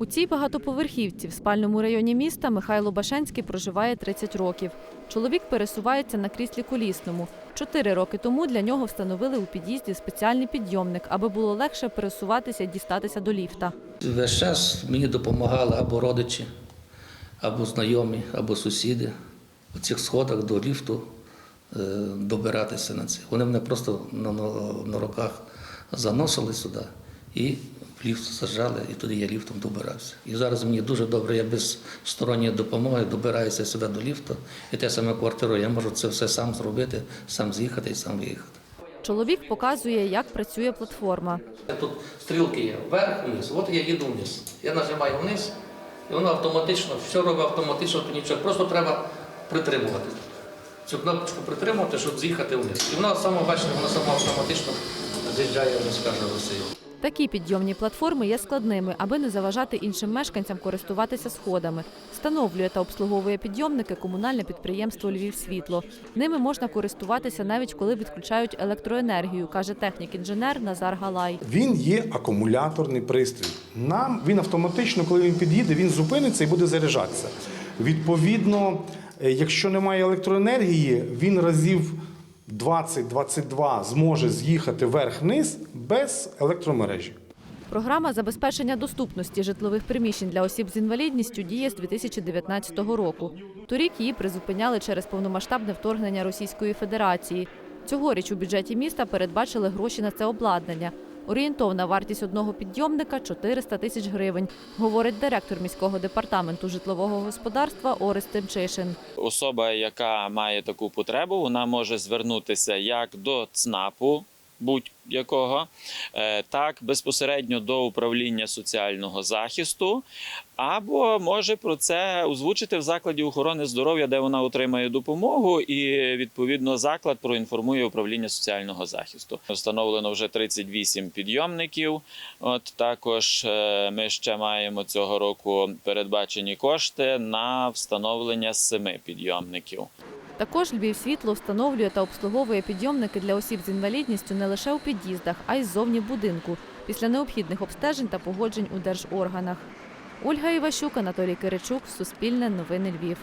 У цій багатоповерхівці в спальному районі міста Михайло Башенський проживає 30 років. Чоловік пересувається на кріслі колісному. Чотири роки тому для нього встановили у під'їзді спеціальний підйомник, аби було легше пересуватися і дістатися до ліфта. Весь час мені допомагали або родичі, або знайомі, або сусіди у цих сходах до ліфту е, добиратися на це. Вони мене просто на, руках заносили сюди і ліфт саджали, і туди я ліфтом добирався. І зараз мені дуже добре, я без сторонньої допомоги добираюся сюди до ліфту, і те саме квартиру, я можу це все сам зробити, сам з'їхати і сам виїхати. Чоловік показує, як працює платформа. Тут стрілки є вверх, вниз. От я їду вниз. Я нажимаю вниз, і воно автоматично, все робить автоматично, то нічого. Просто треба притримувати. Цю кнопочку притримувати, щоб з'їхати вниз. І вона сама, бачите, вона сама автоматично з'їжджає вниз, каже Росію. Такі підйомні платформи є складними, аби не заважати іншим мешканцям користуватися сходами. Встановлює та обслуговує підйомники комунальне підприємство Львівсвітло. Ними можна користуватися навіть коли відключають електроенергію, каже технік-інженер Назар Галай. Він є акумуляторний пристрій. Нам він автоматично, коли він під'їде, він зупиниться і буде заряджатися. Відповідно, е, якщо немає електроенергії, він разів 20-22 зможе з'їхати вверх-вниз без електромережі. Програма забезпечення доступності житлових приміщень для осіб з інвалідністю діє з 2019 року. Торік її призупиняли через повномасштабне вторгнення Російської Федерації. Цьогоріч у бюджеті міста передбачили гроші на це обладнання. Орієнтовна вартість одного підйомника 400 тисяч гривень, говорить директор міського департаменту житлового господарства Орес Тимчишин. Особа, яка має таку потребу, вона може звернутися як до ЦНАПу будь-якого, е, так безпосередньо до управління соціального захисту, або може про це озвучити в закладі охорони здоров'я, де вона отримає допомогу, і відповідно заклад проінформує управління соціального захисту. Встановлено вже 38 підйомників. От також е, ми ще маємо цього року передбачені кошти на встановлення семи підйомників. Також Львів світло встановлює та обслуговує підйомники для осіб з інвалідністю не лише у під'їздах, а й ззовні будинку після необхідних обстежень та погоджень у держорганах. Ольга Іващук, Анатолій Киричук, Суспільне новини Львів.